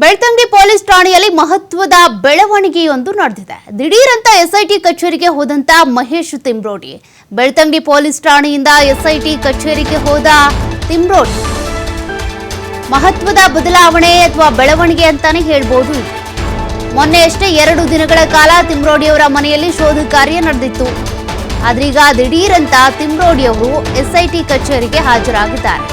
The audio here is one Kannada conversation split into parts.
ಬೆಳ್ತಂಗಡಿ ಪೊಲೀಸ್ ಠಾಣೆಯಲ್ಲಿ ಮಹತ್ವದ ಬೆಳವಣಿಗೆಯೊಂದು ನಡೆದಿದೆ. ದಿಢೀರಂತ ಎಸ್ಐಟಿ ಕಚೇರಿಗೆ ಹೋದಂತ ಮಹೇಶ್ ತಿಮ್ರೋಡಿ. ಬೆಳ್ತಂಗಡಿ ಪೊಲೀಸ್ ಠಾಣೆಯಿಂದ ಎಸ್ಐಟಿ ಕಚೇರಿಗೆ ಹೋದ ತಿಮ್ರೋಡಿ. ಮಹತ್ವದ ಬದಲಾವಣೆ ಅಥವಾ ಬೆಳವಣಿಗೆ ಅಂತಾನೆ ಹೇಳ್ಬೋದು ಮೊನ್ನೆ ಅಷ್ಟೇ ಎರಡು ದಿನಗಳ ಕಾಲ ತಿಮ್ರೋಡಿಯವರ ಮನೆಯಲ್ಲಿ ಶೋಧ ಕಾರ್ಯ ನಡೆದಿತ್ತು. ಆದ್ರೀಗ ದಿಢೀರಂತ ತಿಮ್ರೋಡಿಯವರು ಎಸ್ಐಟಿ ಕಚೇರಿಗೆ ಹಾಜರಾಗಿದ್ದಾರೆ.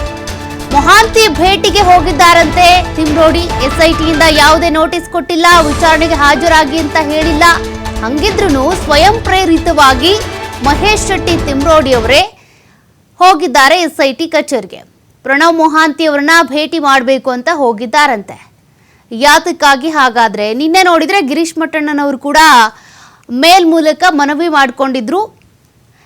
ಮೊಹಾಂತಿ ಭೇಟಿಗೆ ಹೋಗಿದ್ದಾರಂತೆ. ತಿಮ್ರೋಡಿ ಎಸ್ಐಟಿಯಿಂದ ಯಾವುದೇ ನೋಟಿಸ್ ಕೊಟ್ಟಿಲ್ಲ, ವಿಚಾರಣೆಗೆ ಹಾಜರಾಗಿ ಅಂತ ಹೇಳಿಲ್ಲ. ಹಂಗಿದ್ರೂ ಸ್ವಯಂ ಪ್ರೇರಿತವಾಗಿ ಮಹೇಶ್ ಶೆಟ್ಟಿ ತಿಮ್ರೋಡಿ ಅವರೇ ಹೋಗಿದ್ದಾರೆ ಎಸ್ಐಟಿ ಕಚೇರಿಗೆ. ಪ್ರಣವ್ ಮೊಹಾಂತಿ ಅವರನ್ನ ಭೇಟಿ ಮಾಡಬೇಕು ಅಂತ ಹೋಗಿದ್ದಾರಂತೆ. ಯಾತಕ್ಕಾಗಿ ಹಾಗಾದ್ರೆ, ನಿನ್ನೆ ನೋಡಿದ್ರೆ ಗಿರೀಶ್ ಮಟ್ಟಣ್ಣನವರು ಕೂಡ ಮೇಲ್ ಮೂಲಕ ಮನವಿ ಮಾಡಿಕೊಂಡಿದ್ರು.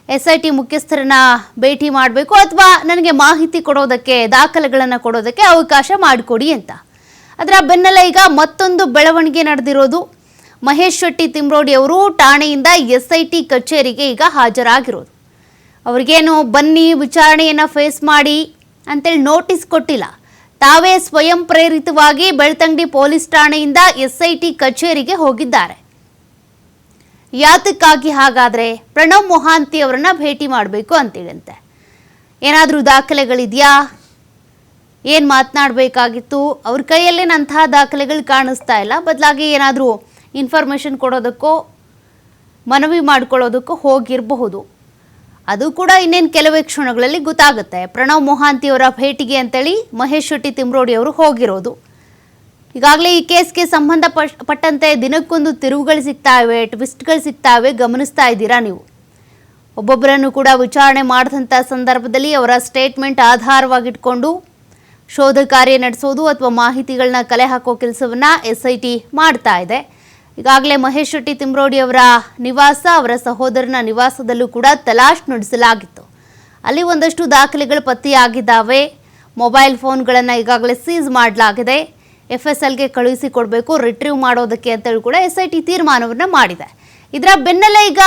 ಎಸ್ ಐ ಟಿ ಮುಖ್ಯಸ್ಥರನ್ನ ಭೇಟಿ ಮಾಡಬೇಕು ಅಥವಾ ನನಗೆ ಮಾಹಿತಿ ಕೊಡೋದಕ್ಕೆ, ದಾಖಲೆಗಳನ್ನು ಕೊಡೋದಕ್ಕೆ ಅವಕಾಶ ಮಾಡಿಕೊಡಿ ಅಂತ. ಅದರ ಬೆನ್ನಲ್ಲೇ ಈಗ ಮತ್ತೊಂದು ಬೆಳವಣಿಗೆ ನಡೆದಿರೋದು. ಮಹೇಶ್ ಶೆಟ್ಟಿ ತಿಮ್ರೋಡಿ ಅವರು ಠಾಣೆಯಿಂದ ಎಸ್ ಐ ಟಿ ಕಚೇರಿಗೆ ಈಗ ಹಾಜರಾಗಿರೋದು. ಅವ್ರಿಗೇನು ಬನ್ನಿ ವಿಚಾರಣೆಯನ್ನು ಫೇಸ್ ಮಾಡಿ ಅಂತೇಳಿ ನೋಟಿಸ್ ಕೊಟ್ಟಿಲ್ಲ. ತಾವೇ ಸ್ವಯಂ ಪ್ರೇರಿತವಾಗಿ ಬೆಳ್ತಂಗಡಿ ಪೊಲೀಸ್ ಠಾಣೆಯಿಂದ ಎಸ್ ಐ ಟಿ ಕಚೇರಿಗೆ ಹೋಗಿದ್ದಾರೆ. ಯಾತಕ್ಕಾಗಿ ಹಾಗಾದರೆ ಪ್ರಣವ್ ಮೊಹಾಂತಿ ಅವರನ್ನ ಭೇಟಿ ಮಾಡಬೇಕು ಅಂತೇಳಂತೆ. ಏನಾದರೂ ದಾಖಲೆಗಳಿದೆಯಾ? ಏನು ಮಾತನಾಡಬೇಕಾಗಿತ್ತು? ಅವ್ರ ಕೈಯಲ್ಲೇನಂತಹ ದಾಖಲೆಗಳು ಕಾಣಿಸ್ತಾ ಇಲ್ಲ. ಬದಲಾಗಿ ಏನಾದರೂ ಇನ್ಫಾರ್ಮೇಷನ್ ಕೊಡೋದಕ್ಕೋ, ಮನವಿ ಮಾಡ್ಕೊಳ್ಳೋದಕ್ಕೂ ಹೋಗಿರಬಹುದು. ಅದು ಕೂಡ ಇನ್ನೇನು ಕೆಲವೇ ಕ್ಷಣಗಳಲ್ಲಿ ಗೊತ್ತಾಗುತ್ತೆ. ಪ್ರಣವ್ ಮೊಹಾಂತಿ ಅವರ ಭೇಟಿಗೆ ಅಂತೇಳಿ ಮಹೇಶ್ ಶೆಟ್ಟಿ ತಿಮ್ರೋಡಿ ಅವರು ಹೋಗಿರೋದು. ಈಗಾಗಲೇ ಈ ಕೇಸ್ಗೆ ಸಂಬಂಧ ಪಟ್ಟಂತೆ ದಿನಕ್ಕೊಂದು ತಿರುವುಗಳು ಸಿಗ್ತಾವೆ, ಟ್ವಿಸ್ಟ್ಗಳು ಸಿಗ್ತಾವೆ, ಗಮನಿಸ್ತಾ ಇದ್ದೀರಾ ನೀವು? ಒಬ್ಬೊಬ್ಬರನ್ನು ಕೂಡ ವಿಚಾರಣೆ ಮಾಡಿದಂಥ ಸಂದರ್ಭದಲ್ಲಿ ಅವರ ಸ್ಟೇಟ್ಮೆಂಟ್ ಆಧಾರವಾಗಿಟ್ಕೊಂಡು ಶೋಧ ಕಾರ್ಯ ನಡೆಸೋದು ಅಥವಾ ಮಾಹಿತಿಗಳನ್ನ ಕಲೆ ಹಾಕೋ ಕೆಲಸವನ್ನು ಎಸ್ ಐ ಟಿ ಮಾಡ್ತಾ ಇದೆ. ಈಗಾಗಲೇ ಮಹೇಶ್ ಶೆಟ್ಟಿ ತಿಮ್ರೋಡಿ ಅವರ ನಿವಾಸ, ಅವರ ಸಹೋದರನ ನಿವಾಸದಲ್ಲೂ ಕೂಡ ತಲಾಶ್ ನಡೆಸಲಾಗಿತ್ತು. ಅಲ್ಲಿ ಒಂದಷ್ಟು ದಾಖಲೆಗಳು ಪತ್ತೆಯಾಗಿದ್ದಾವೆ. ಮೊಬೈಲ್ ಫೋನ್ಗಳನ್ನು ಈಗಾಗಲೇ ಸೀಸ್ ಮಾಡಲಾಗಿದೆ. ಎಫ್ ಎಸ್ ಎಲ್ಗೆ ಕಳುಹಿಸಿ ಕೊಡಬೇಕು ರಿಟ್ರೀವ್ ಮಾಡೋದಕ್ಕೆ ಅಂತೇಳಿ ಕೂಡ ಎಸ್ ಐ ಟಿ ತೀರ್ಮಾನವನ್ನು ಮಾಡಿದೆ. ಇದರ ಬೆನ್ನಲ್ಲೇ ಈಗ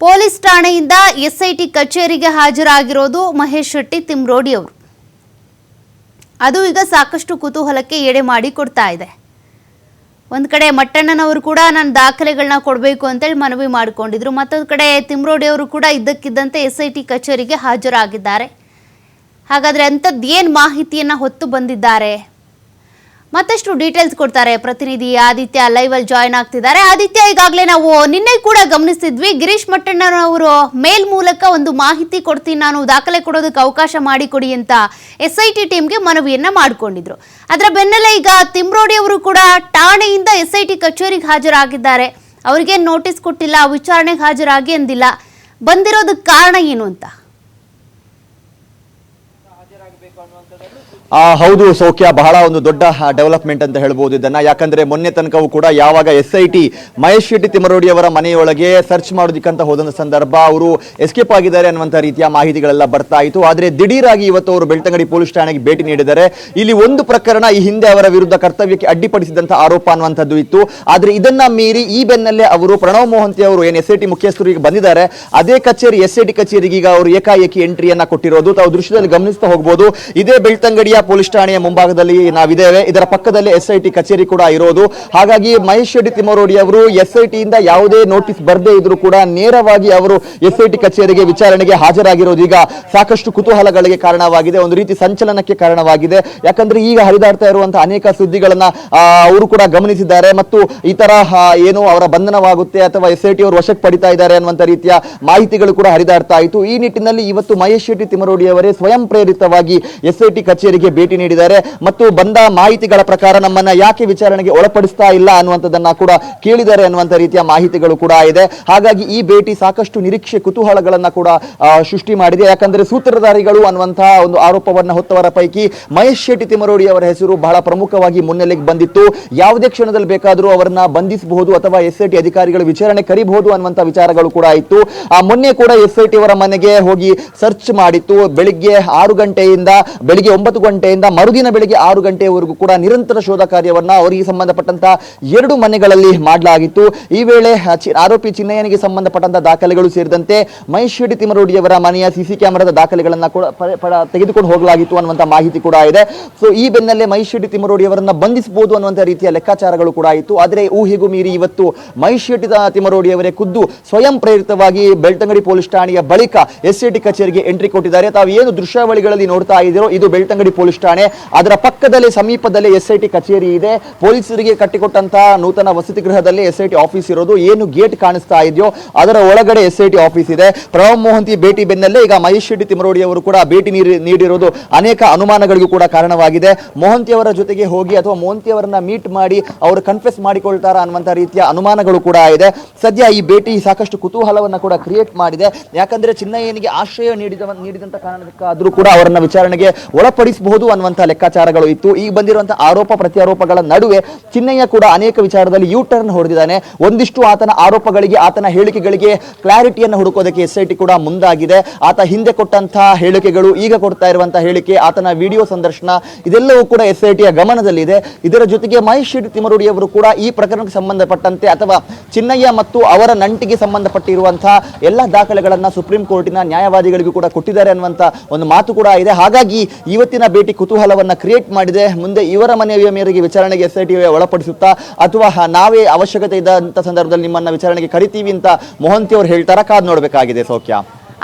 ಪೊಲೀಸ್ ಠಾಣೆಯಿಂದ ಎಸ್ ಐ ಟಿ ಕಚೇರಿಗೆ ಹಾಜರಾಗಿರೋದು ಮಹೇಶ್ ಶೆಟ್ಟಿ ತಿಮ್ರೋಡಿ ಅವರು. ಅದು ಈಗ ಸಾಕಷ್ಟು ಕುತೂಹಲಕ್ಕೆ ಎಡೆ ಮಾಡಿ ಕೊಡ್ತಾ ಇದೆ. ಒಂದು ಕಡೆ ಮಟ್ಟಣ್ಣನವರು ಕೂಡ ನಾನು ದಾಖಲೆಗಳನ್ನ ಕೊಡಬೇಕು ಅಂತೇಳಿ ಮನವಿ ಮಾಡಿಕೊಂಡಿದ್ರು. ಮತ್ತೊಂದು ಕಡೆ ತಿಮ್ರೋಡಿ ಅವರು ಕೂಡ ಇದ್ದಕ್ಕಿದ್ದಂತೆ ಎಸ್ ಐ ಟಿ ಕಚೇರಿಗೆ ಹಾಜರಾಗಿದ್ದಾರೆ. ಹಾಗಾದರೆ ಅಂಥದ್ದು ಏನು ಮಾಹಿತಿಯನ್ನು ಹೊತ್ತು ಬಂದಿದ್ದಾರೆ? ಮತ್ತಷ್ಟು ಡೀಟೇಲ್ಸ್ ಕೊಡ್ತಾರೆ. ಪ್ರತಿನಿಧಿ ಆದಿತ್ಯ ಲೈವ್ ಅಲ್ಲಿ ಜಾಯ್ನ್ ಆಗ್ತಿದ್ದಾರೆ. ಆದಿತ್ಯ, ಈಗಾಗಲೇ ನಾವು ನಿನ್ನೆ ಕೂಡ ಗಮನಿಸ್ತಿದ್ವಿ. ಗಿರೀಶ್ ಮಟ್ಟಣ್ಣನವರು ಮೇಲ್ ಮೂಲಕ ಒಂದು ಮಾಹಿತಿ ಕೊಡ್ತೀನಿ. ನಾನು ದಾಖಲೆ ಕೊಡೋದಕ್ಕೆ ಅವಕಾಶ ಮಾಡಿಕೊಡಿ ಅಂತ ಎಸ್ ಐ ಟಿ ಟೀಮ್ಗೆ ಮನವಿಯನ್ನ ಮಾಡಿಕೊಂಡಿದ್ರು. ಅದರ ಬೆನ್ನಲ್ಲೇ ಈಗ ತಿಮ್ರೋಡಿ ಅವರು ಕೂಡ ಠಾಣೆಯಿಂದ ಎಸ್ ಐ ಟಿ ಕಚೇರಿಗೆ ಹಾಜರಾಗಿದ್ದಾರೆ. ಅವ್ರಿಗೆ ನೋಟಿಸ್ ಕೊಟ್ಟಿಲ್ಲ, ವಿಚಾರಣೆಗೆ ಹಾಜರಾಗಿ ಅಂದಿಲ್ಲ. ಬಂದಿರೋದಕ್ಕೆ ಕಾರಣ ಏನು ಅಂತ? ಹೌದು ಸೌಖ್ಯ, ಬಹಳ ಒಂದು ದೊಡ್ಡ ಡೆವಲಪ್ಮೆಂಟ್ ಅಂತ ಹೇಳ್ಬೋದು ಇದನ್ನ. ಯಾಕಂದ್ರೆ ಮೊನ್ನೆ ತನಕವೂ ಕೂಡ ಯಾವಾಗ S I T Mahesh Shetty Timarodi ಅವರ ಮನೆಯೊಳಗೆ ಸರ್ಚ್ ಮಾಡೋದಿಕ್ಕಂತ ಹೋದಂಥ ಸಂದರ್ಭ, ಅವರು ಎಸ್ಕೇಪ್ ಆಗಿದ್ದಾರೆ ಅನ್ನುವಂತ ರೀತಿಯ ಮಾಹಿತಿಗಳೆಲ್ಲ ಬರ್ತಾ ಇತ್ತು. ಆದರೆ ದಿಢೀರಾಗಿ ಇವತ್ತು ಅವರು ಬೆಳ್ತಂಗಡಿ ಪೊಲೀಸ್ ಠಾಣೆಗೆ ಭೇಟಿ ನೀಡಿದ್ದಾರೆ. ಇಲ್ಲಿ ಒಂದು ಪ್ರಕರಣ ಈ ಹಿಂದೆ ಅವರ ವಿರುದ್ಧ ಕರ್ತವ್ಯಕ್ಕೆ ಅಡ್ಡಿಪಡಿಸಿದಂತ ಆರೋಪ ಅನ್ನುವಂಥದ್ದು ಇತ್ತು. ಆದರೆ ಇದನ್ನ ಮೀರಿ ಈ ಬೆನ್ನಲ್ಲೇ ಅವರು ಪ್ರಣವ್ ಮೋಹಂತಿ ಅವರು ಏನು ಎಸ್ ಐ ಟಿ ಮುಖ್ಯಸ್ಥರಿಗೆ ಬಂದಿದ್ದಾರೆ, ಅದೇ ಕಚೇರಿ ಎಸ್ ಐ ಟಿ ಕಚೇರಿಗೆ ಈಗ ಅವರು ಏಕಾಏಕಿ ಎಂಟ್ರಿಯನ್ನ ಕೊಟ್ಟಿರೋದು. ತಾವು ದೃಶ್ಯದಲ್ಲಿ ಗಮನಿಸ್ತಾ ಹೋಗಬಹುದು ಇದೇ ಬೆಳ್ತಂಗಡಿಯ ಪೊಲೀಸ್ ಠಾಣೆಯ ಮುಂಭಾಗದಲ್ಲಿ ನಾವಿದ್ದೇವೆ. ಇದರ ಪಕ್ಕದಲ್ಲಿ ಎಸ್ ಐ ಟಿ ಕಚೇರಿ ಕೂಡ ಇರೋದು. ಹಾಗಾಗಿ ಮಹೇಶ್ ಶೆಟ್ಟಿ ತಿಮ್ಮರೋಡಿ ಅವರು ಎಸ್ ಐ ಯಾವುದೇ ನೋಟಿಸ್ ಬರದೇ ಇದ್ರೂ ಕೂಡ ನೇರವಾಗಿ ಅವರು ಎಸ್ ಐ ಟಿ ಕಚೇರಿಗೆ ವಿಚಾರಣೆಗೆ ಹಾಜರಾಗಿರೋದು ಈಗ ಸಾಕಷ್ಟು ಕುತೂಹಲಗಳಿಗೆ ಕಾರಣವಾಗಿದೆ. ಒಂದು ರೀತಿ ಸಂಚಲನಕ್ಕೆ ಕಾರಣವಾಗಿದೆ. ಯಾಕಂದ್ರೆ ಈಗ ಹರಿದಾಡ್ತಾ ಇರುವಂತಹ ಅನೇಕ ಸುದ್ದಿಗಳನ್ನ ಅವರು ಕೂಡ ಗಮನಿಸಿದ್ದಾರೆ. ಮತ್ತು ಈ ಏನು ಅವರ ಬಂಧನವಾಗುತ್ತೆ ಅಥವಾ ಎಸ್ ಐ ಟಿ ಅವರು ವಶಕ್ಕೆ ಪಡಿತಾ ಇದ್ದಾರೆ ಅನ್ನುವಂತ ರೀತಿಯ ಮಾಹಿತಿಗಳು ಕೂಡ ಹರಿದಾಡ್ತಾ ಇತ್ತು. ಈ ನಿಟ್ಟಿನಲ್ಲಿ ಇವತ್ತು ಮಹೇಶ್ ಶೆಟ್ಟಿ ತಿಮರೋಡಿ ಅವರೇ ಸ್ವಯಂ ಪ್ರೇರಿತವಾಗಿ ಎಸ್ ಐ ಟಿ ಕಚೇರಿಗೆ ಭೇಟಿ ನೀಡಿದ್ದಾರೆ ಮತ್ತು ಬಂದ ಮಾಹಿತಿಗಳ ಪ್ರಕಾರ ನಮ್ಮನ್ನ ಯಾಕೆ ವಿಚಾರಣೆಗೆ ಒಳಪಡಿಸ್ತಾ ಇಲ್ಲ ಅನ್ನುವಂಥದ್ದನ್ನ ಕೂಡ ಕೇಳಿದ್ದಾರೆ ಅನ್ನುವಂಥ ರೀತಿಯ ಮಾಹಿತಿಗಳು ಕೂಡ ಇದೆ. ಹಾಗಾಗಿ ಈ ಭೇಟಿ ಸಾಕಷ್ಟು ನಿರೀಕ್ಷೆ ಕುತೂಹಲಗಳನ್ನ ಕೂಡ ಸೃಷ್ಟಿ ಮಾಡಿದೆ. ಯಾಕಂದ್ರೆ ಸೂತ್ರಧಾರಿಗಳು ಅನ್ನುವಂತಹ ಒಂದು ಆರೋಪವನ್ನ ಹೊತ್ತವರ ಪೈಕಿ ಮಹೇಶ್ ಶೆಟ್ಟಿ ತಿಮರೋಡಿ ಅವರ ಹೆಸರು ಬಹಳ ಪ್ರಮುಖವಾಗಿ ಮುನ್ನೆಲೆಗೆ ಬಂದಿತ್ತು. ಯಾವುದೇ ಕ್ಷಣದಲ್ಲಿ ಬೇಕಾದರೂ ಅವರನ್ನ ಬಂಧಿಸಬಹುದು ಅಥವಾ ಎಸ್ ಅಧಿಕಾರಿಗಳು ವಿಚಾರಣೆ ಕರಿಬಹುದು ಅನ್ನುವಂಥ ವಿಚಾರಗಳು ಕೂಡ ಇತ್ತು. ಆ, ಮೊನ್ನೆ ಕೂಡ ಎಸ್ ಐ ಟಿ ಅವರ ಮನೆಗೆ ಹೋಗಿ ಸರ್ಚ್ ಮಾಡಿತ್ತು. ಬೆಳಿಗ್ಗೆ ಆರು ಗಂಟೆಯಿಂದ ಬೆಳಿಗ್ಗೆ ಒಂಬತ್ತು ಗಂಟೆ ಗಂಟೆಯಿಂದ ಮರುದಿನ ಬೆಳಿಗ್ಗೆ ಆರು ಗಂಟೆಯವರೆಗೂ ಕೂಡ ನಿರಂತರ ಶೋಧ ಕಾರ್ಯವನ್ನ ಅವರಿಗೆ ಸಂಬಂಧಪಟ್ಟಂತಹ ಎರಡು ಮನೆಗಳಲ್ಲಿ ಮಾಡಲಾಗಿತ್ತು. ಈ ವೇಳೆ ಆರೋಪಿ ಚಿನ್ನಯ್ಯನಿಗೆ ಸಂಬಂಧಪಟ್ಟಂತಹ ದಾಖಲೆಗಳು ಸೇರಿದಂತೆ ಮಹೇಶ್ ಶೆಟ್ಟಿ ತಿಮರೋಡಿಯವರ ಮನೆಯ ಸಿಸಿ ಕ್ಯಾಮೆರಾದ ದಾಖಲೆಗಳನ್ನು ಕೂಡ ತೆಗೆದುಕೊಂಡು ಹೋಗಲಾಗಿತ್ತು ಅನ್ನುವಂಥ ಮಾಹಿತಿ ಕೂಡ ಇದೆ. ಸೊ ಈ ಬೆನ್ನಲ್ಲೇ ಮಹೇಶ್ ತಿಮರೋಡಿಯವರನ್ನು ಬಂಧಿಸಬಹುದು ಅನ್ನುವಂಥ ರೀತಿಯ ಲೆಕ್ಕಾಚಾರಗಳು ಕೂಡ ಇತ್ತು. ಆದರೆ ಊಹೆಗೂ ಮೀರಿ ಇವತ್ತು ಮಹೇಶ್ ಶೆಟ್ಟಿ ತಿಮರೋಡಿಯವರೇ ಖುದ್ದು ಸ್ವಯಂ ಪ್ರೇರಿತವಾಗಿ ಬೆಳ್ತಂಗಡಿ ಪೊಲೀಸ್ ಠಾಣೆಯ ಬಳಿಕ ಎಸ್ ಟಿ ಕಚೇರಿಗೆ ಎಂಟ್ರಿ ಕೊಟ್ಟಿದ್ದಾರೆ. ತಾವು ಏನು ದೃಶ್ಯಾವಳಿಗಳಲ್ಲಿ ನೋಡ್ತಾ ಇದ್ದೀರೋ ಇದು ಬೆಳ್ತಂಗಡಿ ಪೊಲೀಸ್ ಠಾಣೆ ಅದರ ಪಕ್ಕದಲ್ಲಿ ಸಮೀಪದಲ್ಲಿ ಎಸ್ ಐ ಕಚೇರಿ ಇದೆ. ಪೊಲೀಸರಿಗೆ ಕಟ್ಟಿಕೊಟ್ಟಂತಹ ನೂತನ ವಸತಿ ಗೃಹದಲ್ಲಿ ಎಸ್ ಐ ಆಫೀಸ್ ಇರೋದು ಏನು ಗೇಟ್ ಕಾಣಿಸ್ತಾ ಇದೆಯೋ ಅದರ ಒಳಗಡೆ ಎಸ್ ಐ ಆಫೀಸ್ ಇದೆ. ಪ್ರಣವ್ ಮೋಹಂತಿ ಭೇಟಿ ಬೆನ್ನಲ್ಲೇ ಈಗ ಮಹೇಶ್ ಶೆಟ್ಟಿ ತಿಮರೋಡಿ ಅವರು ಕೂಡ ಭೇಟಿ ನೀಡಿ ನೀಡಿರೋದು ಅನೇಕ ಅನುಮಾನಗಳಿಗೂ ಕೂಡ ಕಾರಣವಾಗಿದೆ. ಮೋಹಂತಿ ಅವರ ಜೊತೆಗೆ ಹೋಗಿ ಅಥವಾ ಮೋಹಂತಿ ಅವರನ್ನ ಮೀಟ್ ಮಾಡಿ ಅವರು ಕನ್ಫೆಸ್ ಮಾಡಿಕೊಳ್ತಾರ ಅನ್ನುವಂಥ ರೀತಿಯ ಅನುಮಾನಗಳು ಕೂಡ ಇದೆ. ಸದ್ಯ ಈ ಭೇಟಿ ಸಾಕಷ್ಟು ಕುತೂಹಲವನ್ನ ಕೂಡ ಕ್ರಿಯೇಟ್ ಮಾಡಿದೆ. ಯಾಕಂದ್ರೆ ಚಿನ್ನಯ್ಯನಿಗೆ ಆಶ್ರಯ ನೀಡಿದ ನೀಡಿದಂತ ಕಾರಣಕ್ಕಾದರೂ ಕೂಡ ಅವರನ್ನ ವಿಚಾರಣೆಗೆ ಒಳಪಡಿಸಬಹುದು ಅನ್ನುವಂಥ ಲೆಕ್ಕಾಚಾರಗಳು ಇತ್ತು. ಈಗ ಬಂದಿರುವಂತಹ ಆರೋಪ ಪ್ರತ್ಯಾರೋಪಗಳ ನಡುವೆ ಚಿನ್ನಯ್ಯ ಕೂಡ ಅನೇಕ ವಿಚಾರದಲ್ಲಿ ಯೂ ಟರ್ನ್ ಹೊಡೆದಿದ್ದಾನೆ. ಒಂದಿಷ್ಟು ಆತನ ಆರೋಪಗಳಿಗೆ, ಆತನ ಹೇಳಿಕೆಗಳಿಗೆ ಕ್ಲಾರಿಟಿಯನ್ನು ಹುಡುಕೋದಕ್ಕೆ ಎಸ್ ಐ ಟಿ ಕೂಡ ಮುಂದಾಗಿದೆ. ಆತ ಹಿಂದೆ ಕೊಟ್ಟಂತಹ ಹೇಳಿಕೆಗಳು, ಈಗ ಕೊಡ್ತಾ ಇರುವಂತಹ ಹೇಳಿಕೆ, ಆತನ ವಿಡಿಯೋ ಸಂದರ್ಶನ, ಇದೆಲ್ಲವೂ ಕೂಡ ಎಸ್ ಐ ಟಿಯ ಗಮನದಲ್ಲಿದೆ. ಇದರ ಜೊತೆಗೆ ಮಹೇಶ್ ಶೆಟ್ಟಿ ತಿಮರುಡಿ ಅವರು ಕೂಡ ಈ ಪ್ರಕರಣಕ್ಕೆ ಸಂಬಂಧಪಟ್ಟಂತೆ ಅಥವಾ ಚಿನ್ನಯ್ಯ ಮತ್ತು ಅವರ ನಂಟಿಗೆ ಸಂಬಂಧಪಟ್ಟಿರುವಂತಹ ಎಲ್ಲ ದಾಖಲೆಗಳನ್ನ ಸುಪ್ರೀಂ ಕೋರ್ಟಿನ ನ್ಯಾಯವಾದಿಗಳಿಗೂ ಕೂಡ ಕೊಟ್ಟಿದ್ದಾರೆ ಅನ್ನುವಂತ ಒಂದು ಮಾತು ಕೂಡ ಇದೆ. ಹಾಗಾಗಿ ಇವತ್ತಿನ ಭೇಟಿ ಕುತೂಹಲವನ್ನ ಕ್ರಿಯೇಟ್ ಮಾಡಿದೆ. ಮುಂದೆ ಇವರ ಮನವಿಯ ಮೇರೆಗೆ ವಿಚಾರಣೆಗೆ ಎಸ್ ಐ ಟಿ ಒಳಪಡಿಸುತ್ತಾ, ಅಥವಾ ನಾವೇ ಅವಶ್ಯಕತೆ ಇದ್ದಂಥ ಸಂದರ್ಭದಲ್ಲಿ ನಿಮ್ಮನ್ನ ವಿಚಾರಣೆಗೆ ಕರಿತೀವಿ ಅಂತ ಮೊಹಂತಿ ಅವರು ಹೇಳ್ತಾರ? ಕಾದ್ ನೋಡಬೇಕಾಗಿದೆ ಸೌಖ್ಯ.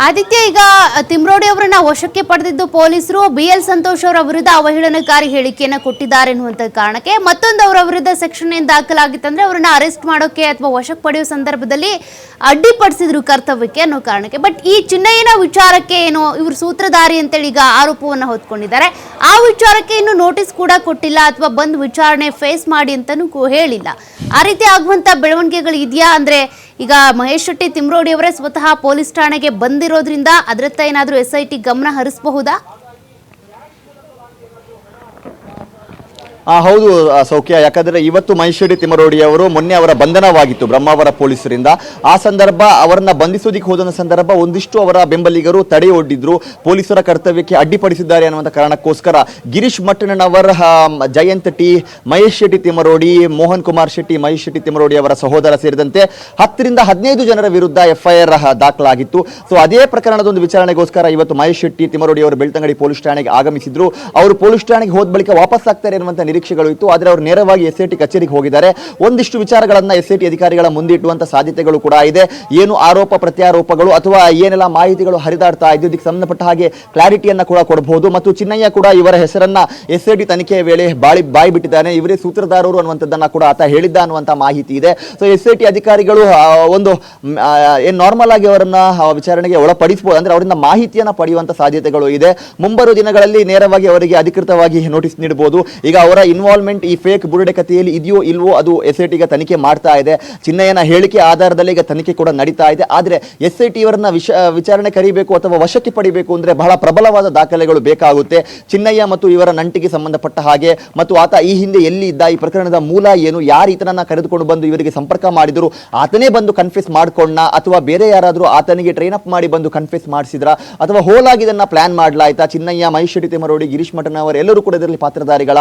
ಆದಿತ್ಯ, ಈಗ ತಿಮ್ರೋಡಿ ಅವರನ್ನ ವಶಕ್ಕೆ ಪಡೆದಿದ್ದು ಪೊಲೀಸರು. ಬಿ ಎಲ್ ಸಂತೋಷ್ ಅವರ ವಿರುದ್ಧ ಅವಹೇಳನಕಾರಿ ಹೇಳಿಕೆಯನ್ನು ಕೊಟ್ಟಿದ್ದಾರೆ ಅನ್ನುವಂತ ಕಾರಣಕ್ಕೆ ಮತ್ತೊಂದು ಅವರ ವಿರುದ್ಧ ಸೆಕ್ಷನ್ ಏನ್ ದಾಖಲಾಗಿತ್ತಂದ್ರೆ ಅವರನ್ನ ಅರೆಸ್ಟ್ ಮಾಡೋಕೆ ಅಥವಾ ವಶಕ್ಕೆ ಪಡೆಯುವ ಸಂದರ್ಭದಲ್ಲಿ ಅಡ್ಡಿಪಡಿಸಿದ್ರು ಕರ್ತವ್ಯಕ್ಕೆ ಅನ್ನೋ ಕಾರಣಕ್ಕೆ. ಬಟ್ ಈ ಚಿನ್ನಯ್ಯನ ವಿಚಾರಕ್ಕೆ ಏನು, ಇವರು ಸೂತ್ರಧಾರಿ ಅಂತೇಳಿ ಈಗ ಆರೋಪವನ್ನ ಹೊತ್ಕೊಂಡಿದ್ದಾರೆ. ಆ ವಿಚಾರಕ್ಕೆ ಇನ್ನು ನೋಟಿಸ್ ಕೂಡ ಕೊಟ್ಟಿಲ್ಲ ಅಥವಾ ಬಂದ್ ವಿಚಾರಣೆ ಫೇಸ್ ಮಾಡಿ ಅಂತಾನೂ ಹೇಳಿಲ್ಲ. ಆ ರೀತಿ ಆಗುವಂತ ಬೆಳವಣಿಗೆಗಳು ಇದೆಯಾ? ಅಂದ್ರೆ ಈಗ ಮಹೇಶ್ ಶೆಟ್ಟಿ ತಿಮ್ರೋಡಿ ಅವರೇ ಸ್ವತಃ ಪೊಲೀಸ್ ಠಾಣೆಗೆ ಬಂದಿರೋದ್ರಿಂದ ಅದರತ್ತ ಏನಾದರೂ ಎಸ್ ಐ ಟಿ ಗಮನ ಹರಿಸಬಹುದಾ ಆ, ಹೌದು ಸೌಖ್ಯ. ಯಾಕಂದ್ರೆ ಇವತ್ತು ಮಹೇಶ್ವರಿ ತಿಮರೋಡಿ ಅವರು ಮೊನ್ನೆ ಅವರ ಬಂಧನವಾಗಿತ್ತು ಬ್ರಹ್ಮಾವರ ಪೊಲೀಸರಿಂದ. ಆ ಸಂದರ್ಭ ಅವರನ್ನ ಬಂಧಿಸೋದಿಕ್ಕೆ ಹೋದ ಸಂದರ್ಭ ಒಂದಿಷ್ಟು ಅವರ ಬೆಂಬಲಿಗರು ತಡೆ ಒಡ್ಡಿದ್ರು ಪೊಲೀಸರ ಕರ್ತವ್ಯಕ್ಕೆ ಅಡ್ಡಿಪಡಿಸಿದ್ದಾರೆ ಅನ್ನುವಂಥ ಕಾರಣಕ್ಕೋಸ್ಕರ ಗಿರೀಶ್ ಮಟ್ಟಣ್ಣನವರ್ ಜಯಂತ ಟಿ, ಮಹೇಶ್ ಶೆಟ್ಟಿ ತಿಮರೋಡಿ ಮೋಹನ್ ಕುಮಾರ್ ಶೆಟ್ಟಿ, ಮಹೇಶ್ ಶೆಟ್ಟಿ ತಿಮರೋಡಿ ಅವರ ಸಹೋದರ ಸೇರಿದಂತೆ ಹತ್ತರಿಂದ ಹದಿನೈದು ಜನರ ವಿರುದ್ಧ ಎಫ್ಐಆರ್ ದಾಖಲಾಗಿತ್ತು. ಸೊ ಅದೇ ಪ್ರಕರಣದ ಒಂದು ವಿಚಾರಣೆಗೋಸ್ಕರ ಇವತ್ತು ಮಹೇಶ್ ಶೆಟ್ಟಿ ತಿಮರೋಡಿ ಅವರು ಬೆಳ್ತಂಗಡಿ ಪೊಲೀಸ್ ಠಾಣೆಗೆ ಆಗಮಿಸಿದ್ರು. ಅವರು ಪೊಲೀಸ್ ಠಾಣೆಗೆ ಹೋದ ಬಳಿಕ ವಾಪಸ್ ಆಗ್ತಾರೆ ಎನ್ನುವಂತ ನಿರೀಕ್ಷೆಗಳು ಇತ್ತು, ಆದರೆ ಅವರು ನೇರವಾಗಿ ಎಸ್ ಐ ಟಿ ಕಚೇರಿಗೆ ಹೋಗಿದ್ದಾರೆ. ಒಂದಿಷ್ಟು ವಿಚಾರಗಳನ್ನು ಎಸ್ ಐ ಟಿ ಅಧಿಕಾರಿಗಳ ಮುಂದಿಟ್ಟುವಂಥ ಸಾಧ್ಯತೆಗಳು ಕೂಡ ಇದೆ. ಏನು ಆರೋಪ, ಪ್ರತ್ಯಾರೋಪಗಳು ಅಥವಾ ಏನೆಲ್ಲ ಮಾಹಿತಿಗಳು ಹರಿದಾಡ್ತಾ ಇದ್ದು ಇದಕ್ಕೆ ಸಂಬಂಧಪಟ್ಟ ಹಾಗೆ ಕ್ಲಾರಿಟಿಯನ್ನು ಕೂಡ ಕೊಡಬಹುದು ಮತ್ತು ಚಿನ್ನಯ್ಯ ಕೂಡ ಇವರ ಹೆಸರನ್ನ ಎಸ್ ಐ ಟಿ ತನಿಖೆಯ ವೇಳೆ ಬಾಳಿ, ಬಾಯಿ ಬಿಟ್ಟಿದ್ದಾನೆ. ಇವರೇ ಸೂತ್ರಧಾರರು ಅನ್ನುವಂಥದ್ದನ್ನ ಕೂಡ ಆತ ಹೇಳಿದ್ದ ಅನ್ನುವಂಥ ಮಾಹಿತಿ ಇದೆ. ಸೊ ಎಸ್ ಐ ಟಿ ಅಧಿಕಾರಿಗಳು ಒಂದು ಏನು ನಾರ್ಮಲ್ ಆಗಿ ಅವರನ್ನ ವಿಚಾರಣೆಗೆ ಒಳಪಡಿಸಬಹುದು ಅಂದ್ರೆ ಅವರಿಂದ ಮಾಹಿತಿಯನ್ನು ಪಡೆಯುವಂಥ ಸಾಧ್ಯತೆಗಳು ಇದೆ. ಮುಂಬರುವ ದಿನಗಳಲ್ಲಿ ನೇರವಾಗಿ ಅವರಿಗೆ ಅಧಿಕೃತವಾಗಿ ನೋಟಿಸ್ ನೀಡಬಹುದು ಈಗ ಅವರ ಇನ್ವಾಲ್ವ್ಮೆಂಟ್ ಈ ಫೇಕ್ ಬುರುಡೆ ಕಥೆಯಲ್ಲಿ ಇದೆಯೋ ಇಲ್ವೋ ಅದು ಎಸ್ ಐ ಟಿಗೆ ತನಿಖೆ ಮಾಡ್ತಾ ಇದೆ. ಚಿನ್ನಯ್ಯನ ಹೇಳಿಕೆ ಆಧಾರದಲ್ಲಿ ಈಗ ತನಿಖೆ ಕೂಡ ನಡೀತಾ ಇದೆ. ಆದರೆ ಎಸ್ ಐ ಟಿ ವಿಚಾರಣೆ ಕರಿಬೇಕು ಅಥವಾ ವಶಕ್ಕೆ ಪಡಿಬೇಕು ಅಂದರೆ ಬಹಳ ಪ್ರಬಲವಾದ ದಾಖಲೆಗಳು ಬೇಕಾಗುತ್ತೆ. ಚಿನ್ನಯ್ಯ ಮತ್ತು ಇವರ ನಂಟಿಗೆ ಸಂಬಂಧಪಟ್ಟ ಹಾಗೆ ಮತ್ತು ಆತ ಈ ಹಿಂದೆ ಎಲ್ಲಿ ಇದ್ದ, ಈ ಪ್ರಕರಣದ ಮೂಲ ಏನು, ಯಾರು ಈತನನ್ನು ಕರೆದುಕೊಂಡು ಬಂದು ಇವರಿಗೆ ಸಂಪರ್ಕ ಮಾಡಿದ್ರು, ಆತನೇ ಬಂದು ಕನ್ಫ್ಯೂಸ್ ಮಾಡ್ಕೊಂಡ ಅಥವಾ ಬೇರೆ ಯಾರಾದರೂ ಆತನಿಗೆ ಟ್ರೈನ್ ಅಪ್ ಮಾಡಿ ಬಂದು ಕನ್ಫ್ಯೂಸ್ ಮಾಡಿಸಿದ್ರ? ಅಥವಾ ಹೋಲಾಗಿ ಇದನ್ನು ಪ್ಲಾನ್ ಮಾಡಲಾಯ್ತಾ? ಚಿನ್ನಯ್ಯ ಮಹೇಶ್ವರಿ ತಿಮರೋಡಿ ಗಿರೀಶ್ ಮಠನವರೆಲ್ಲರೂ ಅವರು ಎಲ್ಲರೂ ಕೂಡ ಇದರಲ್ಲಿ ಪಾತ್ರಧಾರಿಗಳ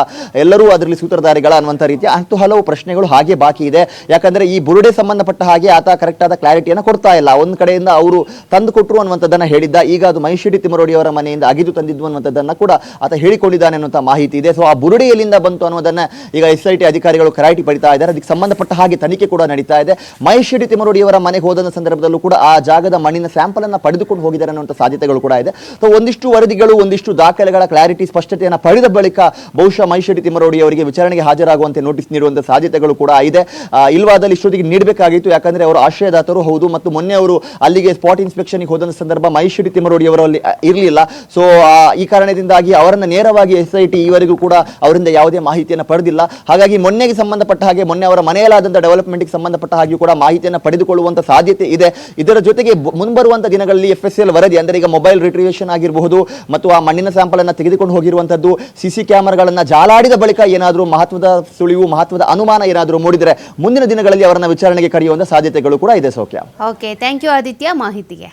ಎಲ್ಲರೂ ಅದರಲ್ಲಿ ಸೂತ್ರಧಾರಿಗಳ ಅನ್ನುವಂಥ ರೀತಿಯ ಹತ್ತು ಹಲವು ಪ್ರಶ್ನೆಗಳು ಹಾಗೆ ಬಾಕಿ ಇದೆ. ಯಾಕಂದ್ರೆ ಈ ಬುರುಡೆ ಸಂಬಂಧಪಟ್ಟ ಹಾಗೆ ಆತ ಕರೆಕ್ಟಾದ ಕ್ಲಾರಿಟಿಯನ್ನು ಕೊಡ್ತಾ ಇಲ್ಲ. ಒಂದು ಕಡೆಯಿಂದ ಅವರು ತಂದು ಕೊಟ್ಟರು ಅನ್ನುವಂಥದ್ದನ್ನು ಹೇಳಿದ್ದ. ಈಗ ಅದು ಮಹೇಶ್ವರಿ ತಿಮರೋಡಿ ಅವರ ಮನೆಯಿಂದ ಅಗಿದು ತಂದಿದ್ದು ಅನ್ನುವಂಥದ್ದನ್ನು ಕೂಡ ಆತ ಹೇಳಿಕೊಂಡಿದ್ದಾನೆ ಅನ್ನುವಂಥ ಮಾಹಿತಿ ಇದೆ. ಸೊ ಆ ಬುರುಡೆ ಎಲ್ಲಿಂದ ಬಂತು ಅನ್ನೋದನ್ನು ಈಗ ಎಸ್ ಐ ಟಿ ಅಧಿಕಾರಿಗಳು ಕ್ಲಾರಿಟಿ ಪಡಿತಾ ಇದ್ದಾರೆ. ಅದಕ್ಕೆ ಸಂಬಂಧಪಟ್ಟ ಹಾಗೆ ತನಿಖೆ ಕೂಡ ನಡೀತಾ ಇದೆ. ಮಹೇಶ್ವರಿ ತಿಮರೋಡಿ ಅವರ ಮನೆಗೆ ಹೋದ ಸಂದರ್ಭದಲ್ಲೂ ಕೂಡ ಆ ಜಾಗದ ಮಣ್ಣಿನ ಸ್ಯಾಂಪಲ್ ಅನ್ನು ಪಡೆದುಕೊಂಡು ಹೋಗಿದ್ದಾರೆ ಅನ್ನುವಂಥ ಸಾಧ್ಯತೆಗಳು ಕೂಡ ಇದೆ. ಸೊ ಒಂದಿಷ್ಟು ವರದಿಗಳು, ಒಂದಿಷ್ಟು ದಾಖಲೆಗಳ ಕ್ಲಾರಿಟಿ ಸ್ಪಷ್ಟತೆಯನ್ನು ಪಡೆದ ಬಳಿಕ ಬಹುಶಃ ಮಹೇಶ್ವರಿ ತಿಮರೋಡಿ ಅವರಿಗೆ ವಿಚಾರಣೆಗೆ ಹಾಜರಾಗುವಂತೆ ನೋಟಿಸ್ ನೀಡುವಂತಹ ಸಾಧ್ಯತೆಗಳು ಕೂಡ ಇದೆ. ಇಲ್ವಾದಲ್ಲಿ ಇಷ್ಟೊತ್ತಿಗೆ ನೀಡಬೇಕಾಗಿತ್ತು, ಯಾಕಂದ್ರೆ ಅವರು ಆಶ್ರಯದಾತರು, ಹೌದು, ಮತ್ತು ಮೊನ್ನೆ ಅವರು ಅಲ್ಲಿಗೆ ಸ್ಪಾಟ್ ಇನ್ಸ್ಪೆಕ್ಷನ್ಗೆ ಹೋದ ಸಂದರ್ಭ ಮಹೇಶ್ವರಿ ತಿಮ್ಮರೋಡಿ ಅವರು ಅಲ್ಲಿ ಇರಲಿಲ್ಲ ಸೊ ಈ ಕಾರಣದಿಂದಾಗಿ ಅವರನ್ನ ನೇರವಾಗಿ ಎಸ್ ಐ ಟಿ ಈವರೆಗೂ ಕೂಡ ಅವರಿಂದ ಯಾವುದೇ ಮಾಹಿತಿಯನ್ನು ಪಡೆದಿಲ್ಲ. ಹಾಗಾಗಿ ಮೊನ್ನೆಗೆ ಸಂಬಂಧಪಟ್ಟ ಹಾಗೆ, ಮೊನ್ನೆ ಅವರ ಮನೆಯಲ್ಲಾದಂಥ ಡೆವಲಪ್ಮೆಂಟ್ಗೆ ಸಂಬಂಧಪಟ್ಟ ಹಾಗೆ ಕೂಡ ಮಾಹಿತಿಯನ್ನು ಪಡೆದುಕೊಳ್ಳುವಂತಹ ಸಾಧ್ಯತೆ ಇದೆ. ಇದರ ಜೊತೆಗೆ ಮುಂಬರುವಂತಹ ಮುಂಬರುವಂತ ದಿನಗಳಲ್ಲಿ ಎಫ್ ಎಸ್ ಎಲ್ ವರದಿ, ಅಂದರೆ ಈಗ ಮೊಬೈಲ್ ರಿಟ್ರಿವೇಷನ್ ಆಗಿರಬಹುದು, ಮತ್ತು ಆ ಮಣ್ಣಿನ ಸ್ಯಾಂಪಲ್ ಅನ್ನು ತೆಗೆದುಕೊಂಡು ಹೋಗಿರುವಂತದ್ದು ಸಿಸಿ ಕ್ಯಾಮರಾಗಳನ್ನು ಜಾಲಾಡಿದ ಬಳಿಕ ಏನಾದರೂ ಮಹತ್ವದ ಸುಳಿವು, ಮಹತ್ವದ ಅನುಮಾನ ಏನಾದರೂ ಮೂಡಿದರೆ ಮುಂದಿನ ದಿನಗಳಲ್ಲಿ ಅವರನ್ನ ವಿಚಾರಣೆಗೆ ಕರೆಯುವಂತ ಸಾಧ್ಯತೆಗಳು ಕೂಡ ಇದೆ, ಸೌಖ್ಯ. ಓಕೆ ಥ್ಯಾಂಕ್ ಯು ಆದಿತ್ಯ ಮಾಹಿತಿಗೆ.